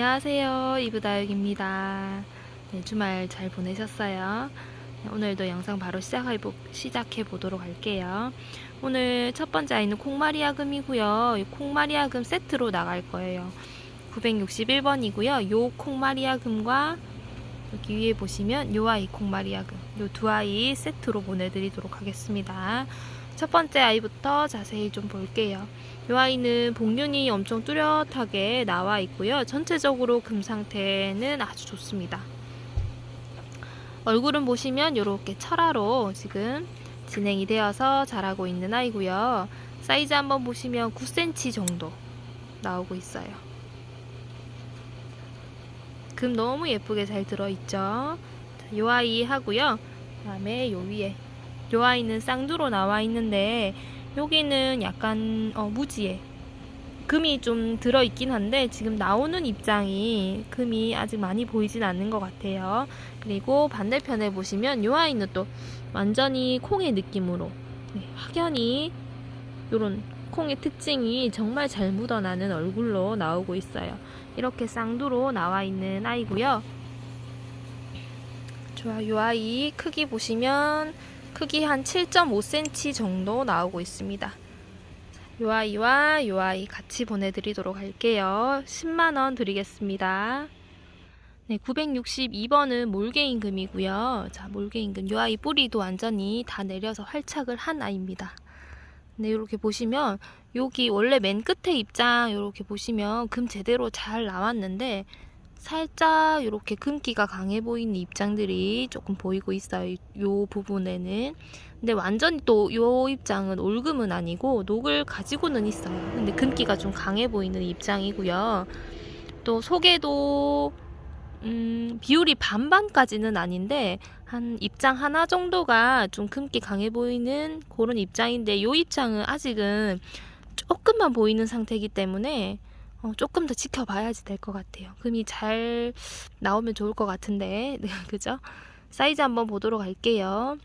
안녕하세요. 이브다육입니다. 네, 주말 잘 보내셨어요? 네, 오늘도 영상 바로 시작해, 시작해 보도록 할게요. 오늘 첫 번째 아이는 콩마리아금이고요. 이 콩마리아금 세트로 나갈 거예요. 961번이고요. 요 콩마리아금과 여기 위에 보시면 요 아이 콩마리아금 요 두 아이 세트로 보내드리도록 하겠습니다. 첫 번째 아이부터 자세히 좀 볼게요. 이 아이는 복륜이 엄청 뚜렷하게 나와 있고요. 전체적으로 금 상태는 아주 좋습니다. 얼굴은 보시면 이렇게 철화로 지금 진행이 되어서 자라고 있는 아이고요. 사이즈 한번 보시면 9cm 정도 나오고 있어요. 금 너무 예쁘게 잘 들어있죠. 이 아이 하고요. 그 다음에 요 위에 요 아이는 쌍두로 나와 있는데 여기는 약간 어, 무지에 금이 좀 들어있긴 한데 지금 나오는 입장이 금이 아직 많이 보이진 않는 것 같아요. 그리고 반대편에 보시면 요 아이는 또 완전히 콩의 느낌으로 네, 확연히 요런 콩의 특징이 정말 잘 묻어나는 얼굴로 나오고 있어요. 이렇게 쌍두로 나와 있는 아이고요. 좋아요. 요 아이 크기 보시면 크기 한 7.5cm 정도 나오고 있습니다. 요 아이와 요 아이 같이 보내드리도록 할게요. 10만원 드리겠습니다. 네, 962번은 몰개인 금이고요. 자, 몰개인 금. 요 아이 뿌리도 완전히 다 내려서 활착을 한 아이입니다. 네, 이렇게 보시면 여기 원래 맨 끝에 입장 이렇게 보시면 금 제대로 잘 나왔는데 살짝 이렇게 금기가 강해 보이는 입장들이 조금 보이고 있어요. 요 부분에는. 근데 완전히 또 요 입장은 올금은 아니고 녹을 가지고는 있어요. 근데 금기가 좀 강해 보이는 입장이고요. 또 속에도 음, 비율이 반반까지는 아닌데 한 입장 하나 정도가 좀 금기 강해 보이는 그런 입장인데 요 입장은 아직은 조금만 보이는 상태이기 때문에 어, 조금 더 지켜봐야지 될 것 같아요. 금이 잘 나오면 좋을 것 같은데, 네, 그죠? 사이즈 한번 보도록 할게요.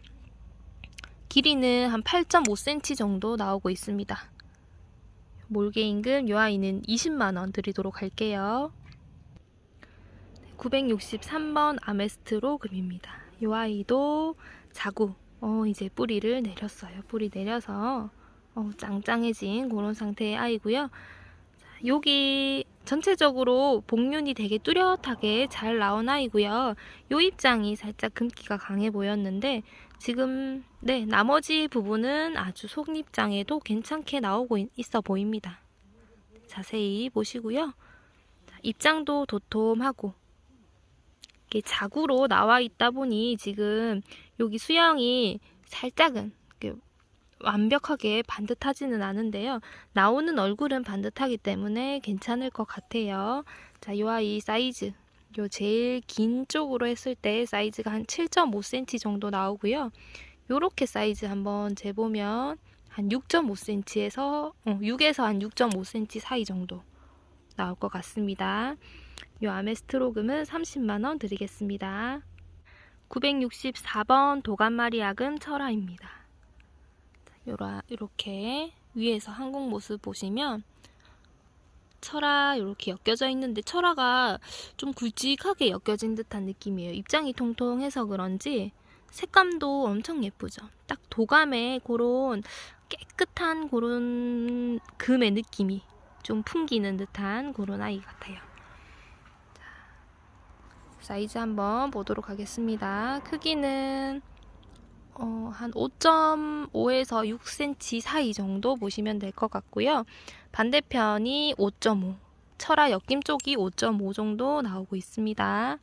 길이는 한 8.5cm 정도 나오고 있습니다. 몰개 임금 요 아이는 20만원 드리도록 할게요. 963번 아메스트로 금입니다. 요 아이도 자구, 어, 이제 뿌리를 내렸어요. 뿌리 내려서 어, 짱짱해진 그런 상태의 아이고요. 여기 전체적으로 복륜이 되게 뚜렷하게 잘 나온 아이고요. 요 입장이 살짝 금기가 강해 보였는데 지금 네 나머지 부분은 아주 속입장에도 괜찮게 나오고 있어 보입니다. 자세히 보시고요. 입장도 도톰하고 이게 자구로 나와 있다 보니 지금 여기 수영이 살짝은 완벽하게 반듯하지는 않은데요. 나오는 얼굴은 반듯하기 때문에 괜찮을 것 같아요. 자, 요 아이 사이즈. 요 제일 긴 쪽으로 했을 때 사이즈가 한 7.5cm 정도 나오고요. 요렇게 사이즈 한번 재보면 한 6.5cm에서 어, 6에서 한 6.5cm 사이 정도 나올 것 같습니다. 요 아메스트로금은 30만원 드리겠습니다. 964번 도감마리아금 철화입니다. 요라 이렇게 위에서 한국 모습 보시면 철화 이렇게 엮여져 있는데 철화가 좀 굵직하게 엮여진 듯한 느낌이에요. 입장이 통통해서 그런지 색감도 엄청 예쁘죠. 딱 도감의 그런 깨끗한 그런 금의 느낌이 좀 풍기는 듯한 그런 아이 같아요. 자, 사이즈 한번 보도록 하겠습니다. 크기는 어, 한 5.5에서 6cm 사이 정도 보시면 될 것 같고요. 반대편이 5.5, 철화 엮임 쪽이 5.5 정도 나오고 있습니다.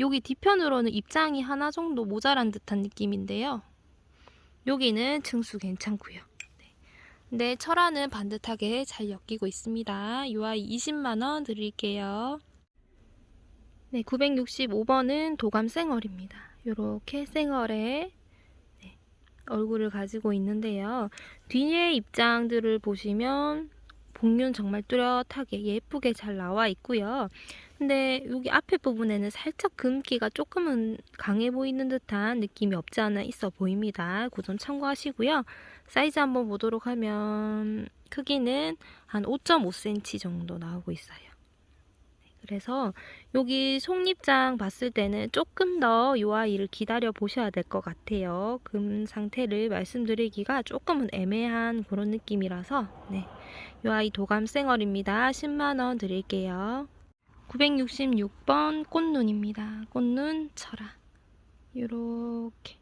여기 뒤편으로는 입장이 하나 정도 모자란 듯한 느낌인데요. 여기는 층수 괜찮고요. 네. 철화는 반듯하게 잘 엮이고 있습니다. 이 아이 20만원 드릴게요. 네, 965번은 도감생얼입니다. 이렇게 생얼의 네, 얼굴을 가지고 있는데요. 뒤에 입장들을 보시면 복륜 정말 뚜렷하게 예쁘게 잘 나와 있고요. 근데 여기 앞에 부분에는 살짝 금기가 조금은 강해 보이는 듯한 느낌이 없지 않아 있어 보입니다. 그 점 참고하시고요. 사이즈 한번 보도록 하면 크기는 한 5.5cm 정도 나오고 있어요. 그래서 여기 속립장 봤을 때는 조금 더 이 아이를 기다려 보셔야 될 것 같아요. 금 상태를 말씀드리기가 조금은 애매한 그런 느낌이라서 네. 이 아이 도감 쌩얼입니다. 10만 원 드릴게요. 966번 꽃눈입니다. 꽃눈 철아. 요렇게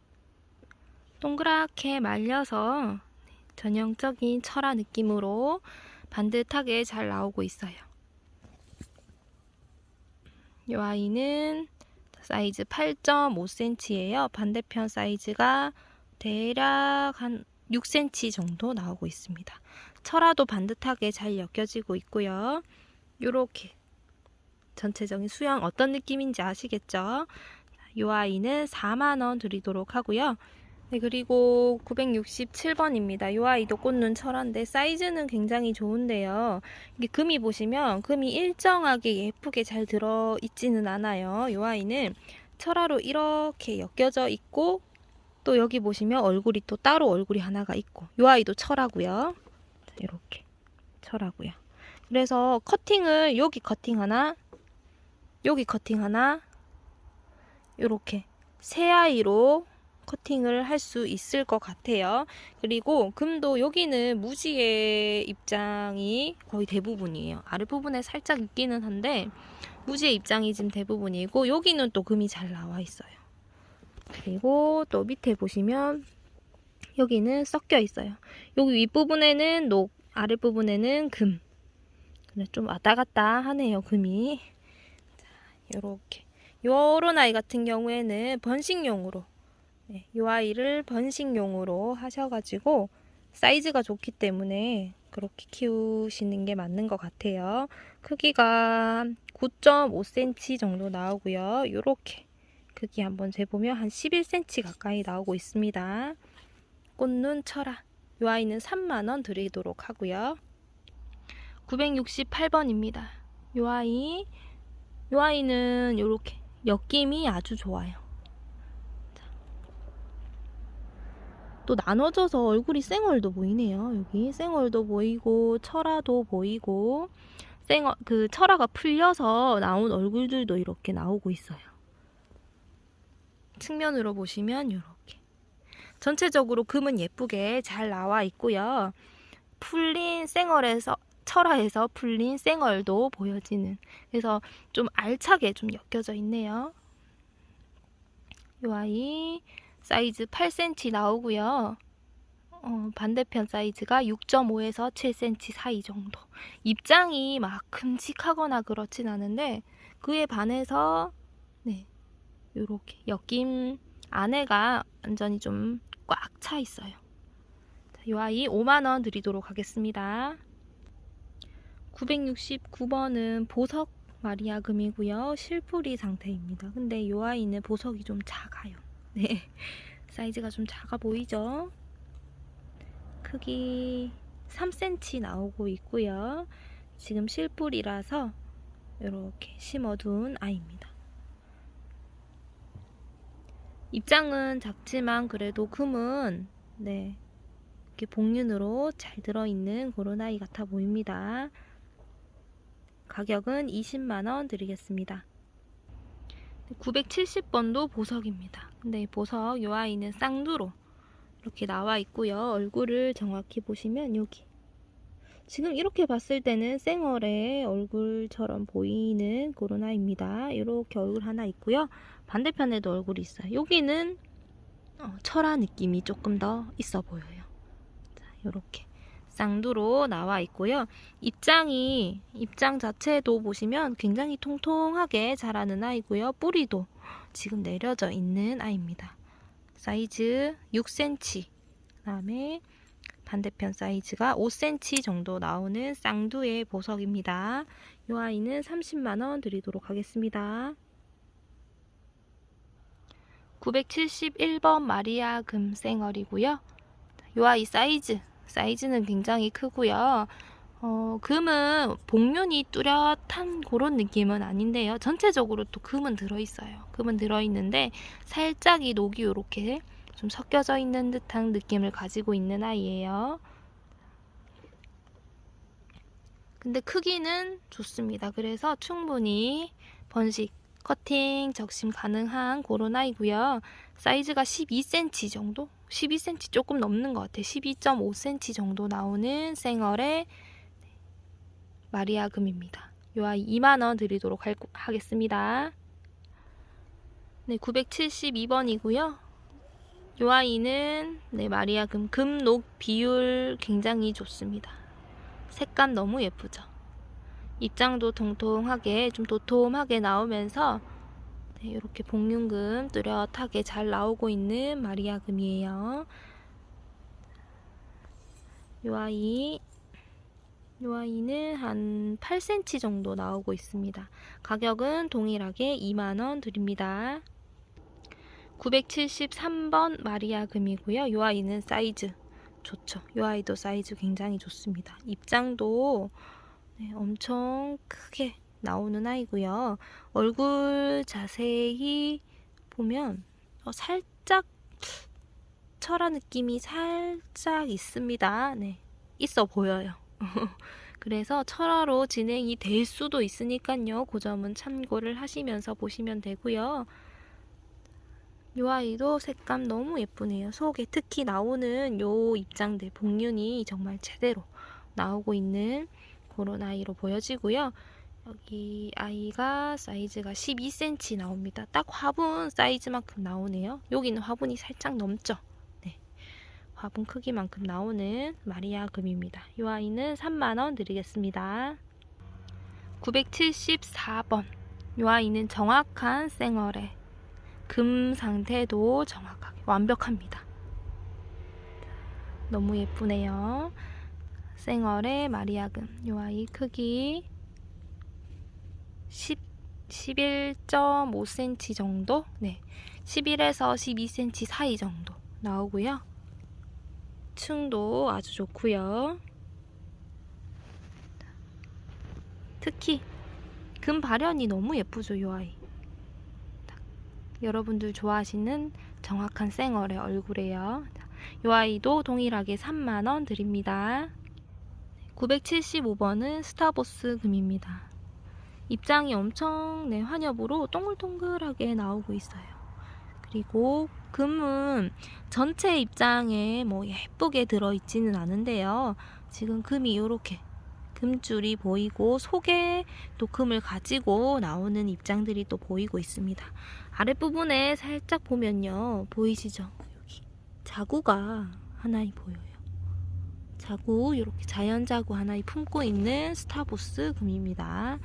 동그랗게 말려서 네, 전형적인 철아 느낌으로 반듯하게 잘 나오고 있어요. 이 아이는 사이즈 8.5cm예요. 반대편 사이즈가 대략 한 6cm 정도 나오고 있습니다. 철화도 반듯하게 잘 엮여지고 있고요. 이렇게 전체적인 수영 어떤 느낌인지 아시겠죠? 이 아이는 4만원 드리도록 하고요. 네, 그리고 967번입니다. 이 아이도 꽃눈 철화인데 사이즈는 굉장히 좋은데요. 이게 금이 보시면 금이 일정하게 예쁘게 잘 들어 있지는 않아요. 이 아이는 철화로 이렇게 엮여져 있고 또 여기 보시면 얼굴이 또 따로 얼굴이 하나가 있고 이 아이도 철하고요. 이렇게 철하고요. 그래서 커팅을 여기 커팅 하나 여기 커팅 하나 이렇게 세 아이로 커팅을 할 수 있을 것 같아요. 그리고 금도 여기는 무지의 입장이 거의 대부분이에요. 아랫부분에 살짝 있기는 한데 무지의 입장이 지금 대부분이고 여기는 또 금이 잘 나와 있어요. 그리고 또 밑에 보시면 여기는 섞여 있어요. 여기 윗부분에는 녹, 아랫부분에는 금. 근데 좀 왔다 갔다 하네요, 금이. 자, 요렇게. 요런 아이 같은 경우에는 번식용으로 네, 이 아이를 번식용으로 하셔가지고 사이즈가 좋기 때문에 그렇게 키우시는 게 맞는 것 같아요. 크기가 9.5cm 정도 나오고요. 이렇게 크기 한번 재보면 한 11cm 가까이 나오고 있습니다. 꽃눈 철아. 이 아이는 3만원 드리도록 하고요. 968번입니다. 이 아이, 이 아이는 이렇게 엮임이 아주 좋아요. 또 나눠져서 얼굴이 쌩얼도 보이네요. 여기 쌩얼도 보이고 철화도 보이고 쌩얼 그 철화가 풀려서 나온 얼굴들도 이렇게 나오고 있어요. 측면으로 보시면 이렇게 전체적으로 금은 예쁘게 잘 나와 있고요. 풀린 쌩얼에서 철화에서 풀린 쌩얼도 보여지는 그래서 좀 알차게 좀 엮여져 있네요. 이 아이 사이즈 8cm 나오고요. 어, 반대편 사이즈가 6.5에서 7cm 사이 정도. 입장이 막 큼직하거나 그렇진 않은데 그에 반해서 네 이렇게 엮임 안에가 완전히 좀 꽉 차 있어요. 자, 이 아이 5만 원 드리도록 하겠습니다. 969번은 보석 마리아금이고요. 실뿌리 상태입니다. 근데 이 아이는 보석이 좀 작아요. 네. 사이즈가 좀 작아 보이죠? 크기 3cm 나오고 있고요. 지금 실뿌리라서 이렇게 심어둔 아이입니다. 입장은 작지만 그래도 금은 네 이렇게 복륜으로 잘 들어있는 그런 아이 같아 보입니다. 가격은 20만원 드리겠습니다. 970번도 보석입니다. 근데 이 보석 요 아이는 쌍두로 이렇게 나와 있고요. 얼굴을 정확히 보시면 여기 지금 이렇게 봤을 때는 쌩얼의 얼굴처럼 보이는 아이입니다. 이렇게 얼굴 하나 있고요. 반대편에도 얼굴이 있어요. 여기는 어, 철화 느낌이 조금 더 있어 보여요. 자, 이렇게 쌍두로 나와 있고요. 입장이 입장 자체도 보시면 굉장히 통통하게 자라는 아이고요. 뿌리도 지금 내려져 있는 아이입니다. 사이즈 6cm 그다음에 반대편 사이즈가 5cm 정도 나오는 쌍두의 보석입니다. 이 아이는 30만원 드리도록 하겠습니다. 971번 마리아 금생얼이고요. 이 아이 사이즈 사이즈는 굉장히 크고요. 어, 금은 복륜이 뚜렷한 그런 느낌은 아닌데요. 전체적으로 또 금은 들어있어요. 금은 들어있는데 살짝 이 녹이 이렇게 좀 섞여져 있는 듯한 느낌을 가지고 있는 아이예요. 근데 크기는 좋습니다. 그래서 충분히 번식, 커팅, 적심 가능한 그런 아이고요. 사이즈가 12cm 정도? 12cm 조금 넘는 것 같아요. 12.5cm 정도 나오는 생얼의 마리아 금입니다. 요 아이 2만원 드리도록 할- 하겠습니다. 네, 972번이고요. 요 아이는 네, 마리아 금 금녹 비율 굉장히 좋습니다. 색감 너무 예쁘죠. 입장도 통통하게 좀 도톰하게 나오면서 네, 이렇게 복륜금 뚜렷하게 잘 나오고 있는 마리아금이에요. 요 아이 요 아이는 한 8cm 정도 나오고 있습니다. 가격은 동일하게 2만원 드립니다. 973번 마리아금이고요. 요 아이는 사이즈 좋죠. 요 아이도 사이즈 굉장히 좋습니다. 입장도 네, 엄청 크게 나오는 아이고요. 얼굴 자세히 보면 어, 살짝 철화 느낌이 살짝 있습니다. 네, 있어 보여요. 그래서 철화로 진행이 될 수도 있으니까요. 그 점은 참고를 하시면서 보시면 되고요. 이 아이도 색감 너무 예쁘네요. 속에 특히 나오는 요 입장들 복륜이 정말 제대로 나오고 있는 그런 아이로 보여지고요. 여기 아이가 사이즈가 12cm 나옵니다. 딱 화분 사이즈만큼 나오네요. 여기는 화분이 살짝 넘죠. 네. 화분 크기만큼 나오는 마리아 금입니다. 이 아이는 3만원 드리겠습니다. 974번. 이 아이는 정확한 생얼에 금 상태도 정확하게 완벽합니다. 너무 예쁘네요. 생얼의 마리아금. 이 아이 크기 10, 11.5cm 정도? 네. 11에서 12cm 사이 정도 나오고요. 층도 아주 좋고요. 특히 금 발현이 너무 예쁘죠, 이 아이. 딱 여러분들 좋아하시는 정확한 생얼의 얼굴이에요. 이 아이도 동일하게 3만원 드립니다. 975번은 스타보스 금입니다. 입장이 엄청 네, 환엽으로 동글동글하게 나오고 있어요. 그리고 금은 전체 입장에 뭐 예쁘게 들어있지는 않은데요. 지금 금이 이렇게 금줄이 보이고 속에 또 금을 가지고 나오는 입장들이 또 보이고 있습니다. 아랫부분에 살짝 보면요. 보이시죠? 여기 자구가 하나이 보여요. 자구 이렇게 자연 자구 하나이 품고 있는 스타보스 금입니다.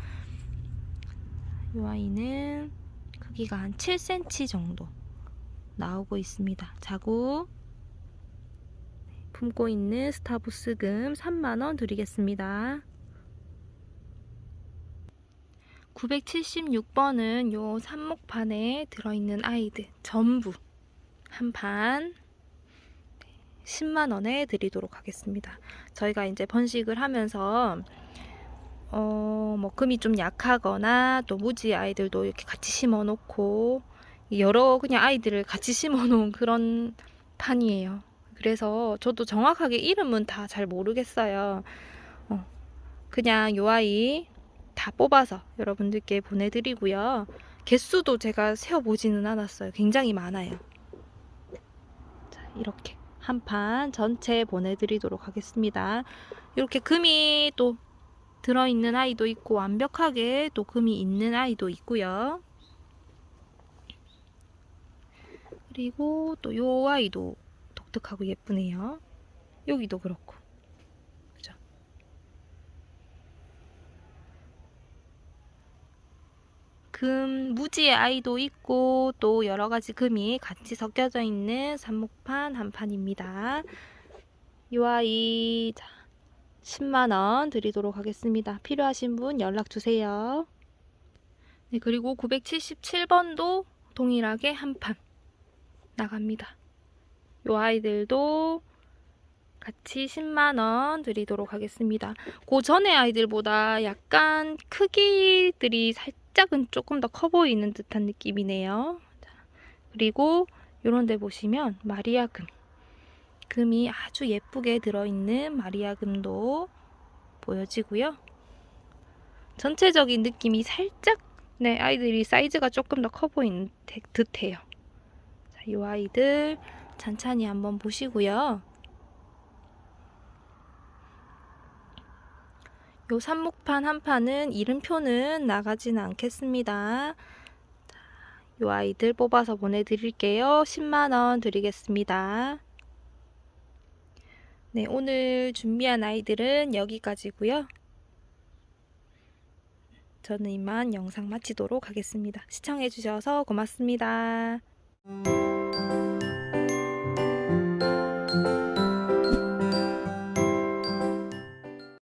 이 아이는 크기가 한 7cm 정도 나오고 있습니다. 자구 품고 있는 스타보스 금 3만원 드리겠습니다. 976번은 요 삽목판에 들어있는 아이들 전부 한판 10만원에 드리도록 하겠습니다. 저희가 이제 번식을 하면서 어, 뭐 금이 좀 약하거나 또 무지 아이들도 이렇게 같이 심어 놓고 여러 그냥 아이들을 같이 심어 놓은 그런 판이에요. 그래서 저도 정확하게 이름은 다 잘 모르겠어요. 어, 그냥 요 아이 다 뽑아서 여러분들께 보내드리고요. 개수도 제가 세어보지는 않았어요. 굉장히 많아요. 자, 이렇게 한 판 전체 보내드리도록 하겠습니다. 이렇게 금이 또 들어있는 아이도 있고 완벽하게 또 금이 있는 아이도 있고요. 그리고 또 요 아이도 독특하고 예쁘네요. 여기도 그렇고. 그죠? 금 무지의 아이도 있고 또 여러 가지 금이 같이 섞여져 있는 삽목판 한 판입니다. 이 아이 자, 10만원 드리도록 하겠습니다. 필요하신 분 연락 주세요. 네, 그리고 977번도 동일하게 한 판 나갑니다. 요 아이들도 같이 10만원 드리도록 하겠습니다. 그 전에 아이들보다 약간 크기들이 살짝은 조금 더 커 보이는 듯한 느낌이네요. 자, 그리고 요런 데 보시면 마리아금. 금이 아주 예쁘게 들어있는 마리아 금도 보여지고요. 전체적인 느낌이 살짝 네 아이들이 사이즈가 조금 더 커 보이는 듯- 듯해요. 자, 이 아이들 찬찬히 한번 보시고요. 요 삽목판 한 판은 이름표는 나가지는 않겠습니다. 자, 요 아이들 뽑아서 보내드릴게요. 10만원 드리겠습니다. 네, 오늘 준비한 아이들은 여기까지고요. 저는 이만 영상 마치도록 하겠습니다. 시청해주셔서 고맙습니다.